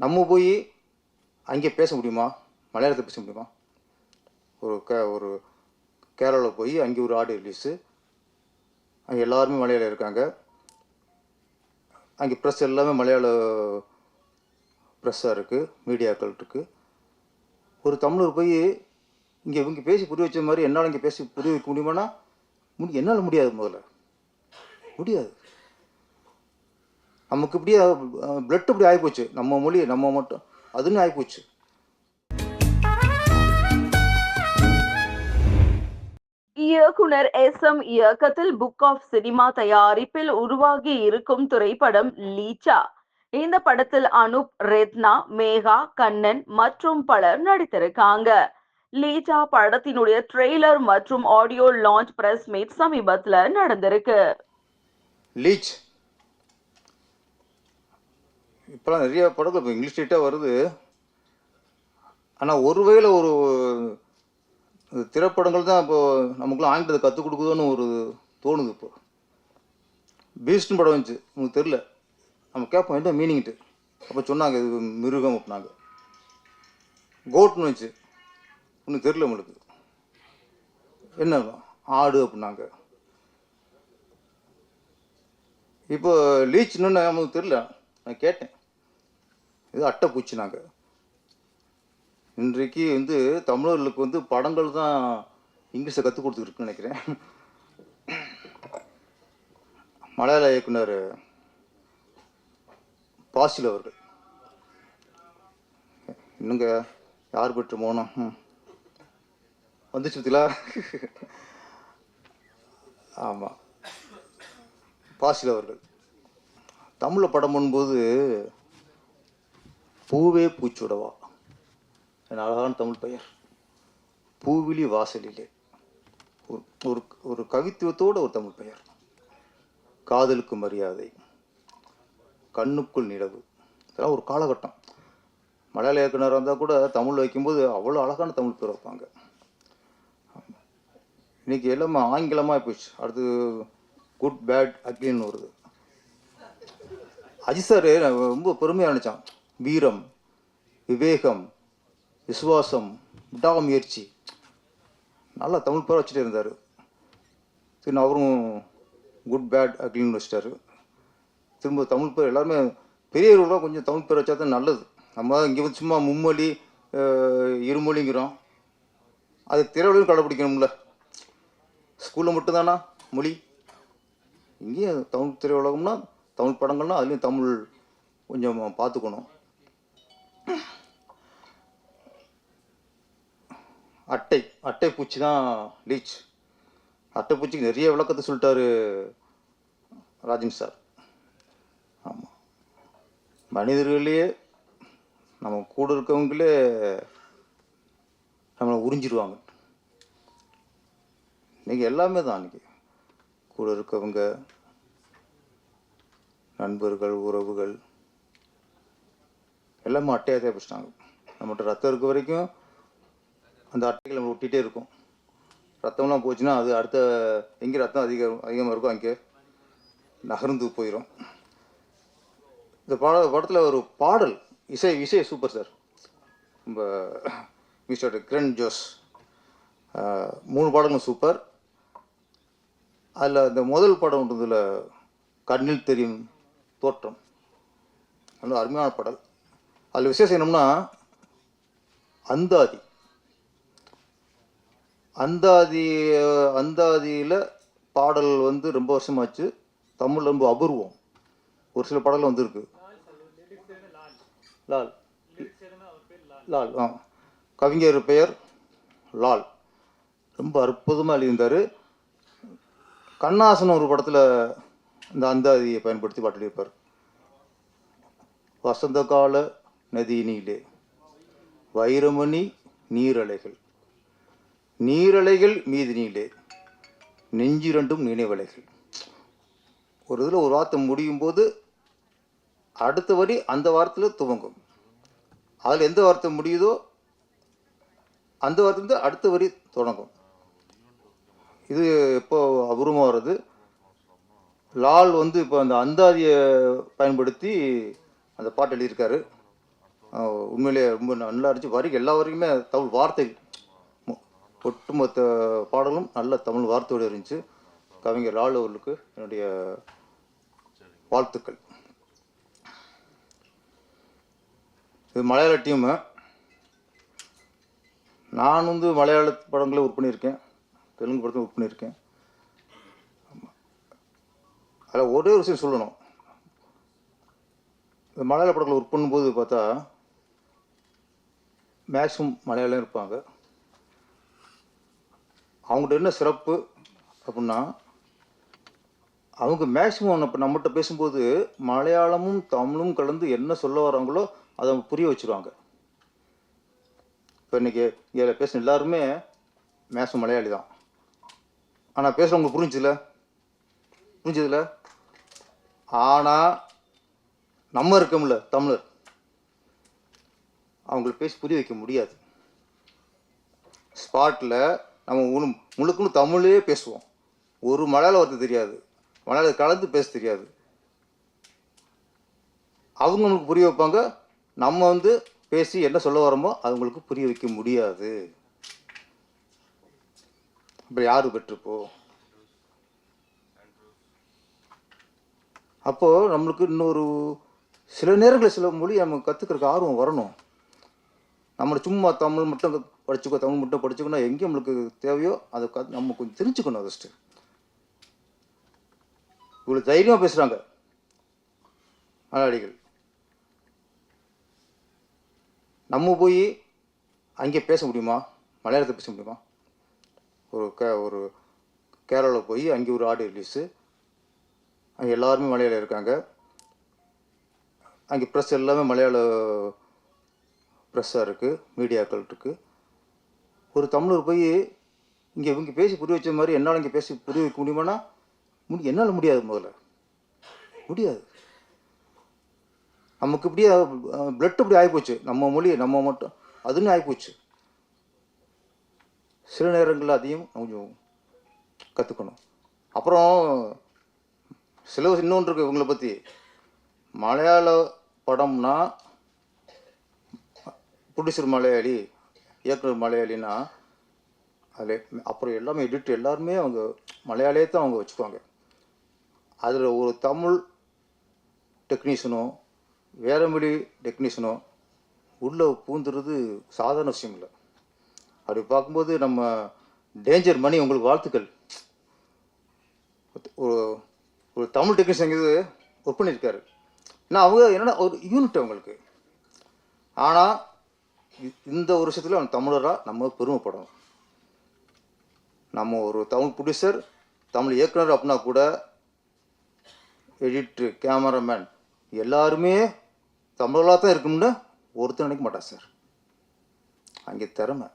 நம்ம போய் அங்கே பேச முடியுமா? மலையாளத்தை பேச முடியுமா? ஒரு கே ஒரு கேரளாவில் போய் அங்கே ஒரு ஆடியோ ரிலீஸு அங்கே எல்லாருமே மலையாளம் இருக்காங்க. அங்கே ப்ரெஸ் எல்லாமே மலையாள ப்ரெஸ்ஸாக இருக்குது மீடியாக்கள் இருக்குது ஒரு தமிழர் போய் இங்கே இவங்க பேசி புரிய வச்ச மாதிரி என்னால் இங்கே பேசி புரிய வைக்க முடியுமானா முடி என்னால் முடியாது முதல்ல. முடியாது. நமக்கு இப்படியே பிளட் இப்படி ஆகிப்போச்சு. நம்ம மொழி நம்ம மட்டும். அதுன்னு ஆகிப்போச்சு. இயக்குனர் எஸ் எம் இயக்கத்தில் புக் ஆஃப் சினிமா தயாரிப்பில் உருவாகி இருக்கும் திரைப்படம் லீச்சா. இந்த படத்தில் அனுப் ரெத்னா மேகா கண்ணன் மற்றும் பலர் நடித்திருக்காங்க. லீச்சா படத்தினுடைய ட்ரெய்லர் மற்றும் ஆடியோ லான்ச் பிரஸ் மீட் சமீபத்துல நடந்திருக்கு. லீச். இப்போலாம் நிறைய படங்கள் இப்போ இங்கிலீஷ் ஸ்டேட்டாக வருது. ஆனால் ஒரு வகையில் ஒரு திரைப்படங்கள் தான் இப்போ நமக்குலாம் ஆங்கிலத்தை கற்றுக் கொடுக்குதோன்னு ஒரு தோணுது இப்போ. பீஸ்ட்னு படம் வந்துச்சு. உங்களுக்கு தெரில நம்ம கேட்போம் என்ன மீனிங்ட்டு அப்போ சொன்னாங்க இது மிருகம் அப்படின்னாங்க. கோட்னு வந்துச்சு. ஒன்றும் தெரில உங்களுக்கு. என்ன ஆடு அப்படின்னாங்க. இப்போ லீச்னு நமக்கு தெரில நான் கேட்டேன். இது அட்டை நாங்கள் இன்றைக்கு வந்து தமிழர்களுக்கு வந்து படங்கள் தான் இங்கிலீஷை கற்றுக் கொடுத்துருக்குன்னு நினைக்கிறேன். மலையாள இயக்குனர் பாசில் அவர்கள். இன்னுங்க யார் பெற்று மோனம்? வந்துச்சு பத்திலா ஆமாம் பாசில் அவர்கள். தமிழில் படம் பண்ணும்போது பூவே பூச்சுடவா. என் அழகான தமிழ் பெயர். பூவிலி வாசலிலே. ஒரு ஒரு ஒரு ஒரு தமிழ் பெயர். காதலுக்கு மரியாதை. கண்ணுக்குள் நிலவு. இதெல்லாம் ஒரு காலகட்டம். மலையாள இயக்குனராக இருந்தால் கூட தமிழ் வைக்கும்போது அவ்வளோ அழகான தமிழ் பேர் வைப்பாங்க. இன்னைக்கு எல்லாமே ஆங்கிலமாக போயிடுச்சு. அடுத்து குட் பேட் அக்லின்னு வருது. அஜித் சார் ரொம்ப பெருமையாக நினச்சான் வீரம் விவேகம் விசுவாசம் விடாமுயற்சி நல்லா தமிழ் பேர் வச்சுட்டே இருந்தார். திரும்ப அவரும் குட் பேட் அப்படின்னு வச்சிட்டாரு. திரும்ப தமிழ் பேர் எல்லாருமே பெரியவர்களாக கொஞ்சம் தமிழ் பேர் வச்சா தான் நல்லது. நம்ம இங்கே வந்து சும்மா மும்மொழி இருமொழிங்கிறோம். அது திரையுலகம் கடைப்பிடிக்கணும்ல. ஸ்கூலில் மட்டும்தானா மொழி? இங்கேயும் தமிழ் திரையுலகம்னா தமிழ் படங்கள்னா அதுலேயும் தமிழ் கொஞ்சம் பார்த்துக்கணும். அட்டை அட்டை பூச்சி தான் லீச் அட்டை பூச்சிக்கு நிறைய விளக்கத்தை சொல்லிட்டாரு ராஜன் சார். ஆமாம் மனிதர்களையே நம்ம கூட இருக்கவங்களே நம்மளை உறிஞ்சிருவாங்க. இன்னைக்கு எல்லாமே தான் அன்றைக்கி கூட இருக்கவங்க நண்பர்கள் உறவுகள் எல்லாமே அட்டையாக தேவைச்சிட்டாங்க நம்மகிட்ட ரத்தம் இருக்க வரைக்கும் அந்த அட்டைகளை நம்ம ஒட்டிகிட்டே இருக்கும். ரத்தம்லாம் போச்சுன்னா அது அடுத்த எங்கே ரத்தம் அதிகம் அதிகமாக இருக்கோ அங்கே நகர்ந்து போயிடும் இந்த பாட படத்தில் ஒரு பாடல் இசை இசை சூப்பர் சார் நம்ம மிஸ்டர் கிரண் ஜோஸ். மூணு பாடலும் சூப்பர் அதில் அந்த முதல் படம் ஒன்றதுல கண்ணில் தெரியும் தோற்றம். நல்ல அருமையான பாடல். அதில் விசேஷம் என்னம்னா அந்தாதி. அந்தாதி அந்தாதியில் பாடல் வந்து ரொம்ப வருஷமாச்சு. தமிழ் ரொம்ப அபூர்வம். ஒரு சில பாடல் வந்திருக்கு. லால். லால் ஆ. கவிஞர் பெயர் லால். ரொம்ப அற்புதமாக எழுதியிருந்தார். கண்ணாசன் ஒரு படத்தில் இந்த அந்தாதியை பயன்படுத்தி பாட்டு வசந்த கால நதியினிலே. வைரமணி நீரலைகள். நீரலைகள் மீதினிலே நெஞ்சிரண்டும் நினைவலைகள். ஒரு இதில் ஒரு வார்த்தை முடியும் போது அடுத்த வரி அந்த வாரத்தில் துவங்கும். அதில் எந்த வார்த்தை முடியுதோ அந்த வார்த்தை அடுத்த வரி தொடங்கும். இது எப்போ அபூர்வமாக வருது. லால் வந்து இப்போ அந்த அந்தாதியை பயன்படுத்தி அந்த பாட்டு எழுதியிருக்காரு. அஹ், உண்மையிலேயே ரொம்ப நல்லா இருந்துச்சு. வரைக்கும் எல்லா வரைக்குமே தமிழ் வார்த்தை ஒட்டுமொத்த பாடலும் நல்ல தமிழ் வார்த்தையோடு இருந்துச்சு. கவிஞர் ரால் அவர்களுக்கு என்னுடைய வாழ்த்துக்கள். இது மலையாள டீமு நான் வந்து மலையாள படங்களை ஒர்க் பண்ணியிருக்கேன். தெலுங்கு படத்தை ஒர்க் பண்ணியிருக்கேன். அதில் ஒரே ஒரு விஷயம் சொல்லணும். இந்த மலையாள படங்களை ஒர்க் பண்ணும்போது பார்த்தா மேக்ஸிமம் மலையாளம் இருப்பாங்க. அவங்கள்ட்ட என்ன சிறப்பு அப்படின்னா அவங்க மேக்ஸிமம் இப்போ நம்மகிட்ட பேசும்போது மலையாளமும் தமிழும் கலந்து என்ன சொல்ல வராங்களோ அதை அவங்க புரிய வச்சுருவாங்க. இப்போ இன்றைக்கி இதில் பேசின எல்லாருமே மேக்ஸிமம் மலையாளி தான். ஆனால் பேசுகிறவங்க புரிஞ்சுல புரிஞ்சதில்ல ஆனால் நம்ம இருக்கோம்ல தமிழர். அவங்களுக்கு பேசி புரிய வைக்க முடியாது. ஸ்பாட்டில் நம்ம ஒன்று முழுக்கணும் தமிழே பேசுவோம். ஒரு மலையாள வார்த்தை தெரியாது. மலையாள கலந்து பேச தெரியாது. அவங்க நம்மளுக்கு புரிய வைப்பாங்க. நம்ம வந்து பேசி என்ன சொல்ல வரோமோ அவங்களுக்கு புரிய வைக்க முடியாது. இப்போ யார் பெற்றுப்போ அப்போது நம்மளுக்கு இன்னொரு சில நேரங்களில் சில மொழி நம்ம கற்றுக்கிறதுக்கு ஆர்வம் வரணும். நம்ம சும்மா தமிழ் மட்டும் படிச்சுக்கோ தமிழ் மட்டும் படிச்சுக்கணும் எங்கே நம்மளுக்கு தேவையோ அதை க நம்ம கொஞ்சம் தெரிஞ்சுக்கணும் ஃபஸ்ட்டு இவ்வளோ தைரியமாக பேசுகிறாங்க மலையாளிகள். நம்ம போய் அங்கே பேச முடியுமா? மலையாளத்தை பேச முடியுமா? ஒரு கே ஒரு கேரளாவில் போய் அங்கே ஒரு ஆடியோ ரிலீஸு அங்கே எல்லாருமே மலையாளம் இருக்காங்க. அங்கே ப்ரெஸ் எல்லாமே மலையாள ப்ரெஸ்ஸாக இருக்குது மீடியாக்கள் இருக்குது ஒரு தமிழர் போய் இங்கே இவங்க பேசி புரிய வச்ச மாதிரி என்னால் இங்கே பேசி புரிய வைக்க முடியுமானா முடி என்னால் முடியாது முதல்ல. முடியாது. நமக்கு இப்படியே பிளட் இப்படி ஆகிப்போச்சு நம்ம மொழி நம்ம மட்டும் அதுன்னு ஆகிப்போச்சு சில நேரங்களில் அதையும் கொஞ்சம் கற்றுக்கணும் அப்புறம் சிலபஸ் இன்னொன்று இருக்குது இவங்களை பற்றி மலையாள படம்னா ப்ரொடியூசர் மலையாளி இயக்குனர் மலையாளினா அதில் அப்புறம் எல்லாமே எடிட் எல்லாருமே அவங்க மலையாளியே தான் அவங்க வச்சுக்குவாங்க. அதில் ஒரு தமிழ் டெக்னீஷியனோ வேற மொழி டெக்னீஷியனோ உள்ளே பூந்துறது சாதாரண விஷயம் இல்லை. அப்படி பார்க்கும்போது நம்ம டேஞ்சர் மணி உங்களுக்கு வாழ்த்துக்கள். ஒரு ஒரு தமிழ் டெக்னீஷியன் இது ஒர்க் பண்ணியிருக்காரு ஏன்னா அவங்க என்னென்னா ஒரு யூனிட் அவங்களுக்கு. ஆனால் இந்த ஒரு விஷயத்தில் அவன் தமிழராக நம்ம பெருமைப்படணும். நம்ம ஒரு தமிழ் ப்ரொடியூசர் தமிழ் இயக்குனர் அப்படின்னா கூட எடிட்ரு கேமராமேன் எல்லாருமே தமிழராக தான் இருக்கணும்னு ஒருத்தர் நினைக்க மாட்டான் சார். அங்கே திறமை.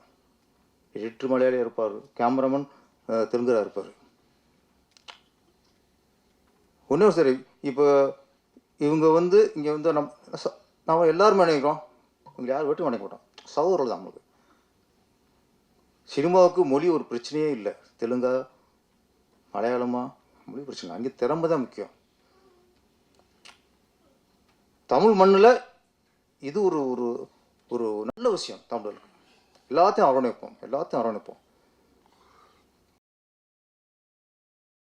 எடிட்ரு மலையாளியாக இருப்பார் கேமராமேன் தெலுங்குராக இருப்பார். ஒன்றும் சரி இப்போ இவங்க வந்து இங்கே வந்து நம் நம்ம எல்லாருமே நினைக்கிறோம் இவங்க யார் வீட்டும் நினைக்க மாட்டோம் சகோதரர்கள் தான் நம்மளுக்கு. சினிமாவுக்கு மொழி ஒரு பிரச்சனையே இல்லை. தெலுங்கா மலையாளமா மொழி பிரச்சனை. அங்கே திறமை தான் முக்கியம். தமிழ் மண்ணில் இது ஒரு ஒரு ஒரு நல்ல விஷயம் தமிழர்களுக்கு. எல்லாத்தையும் அரவணைப்போம். எல்லாத்தையும் அரவணைப்போம்.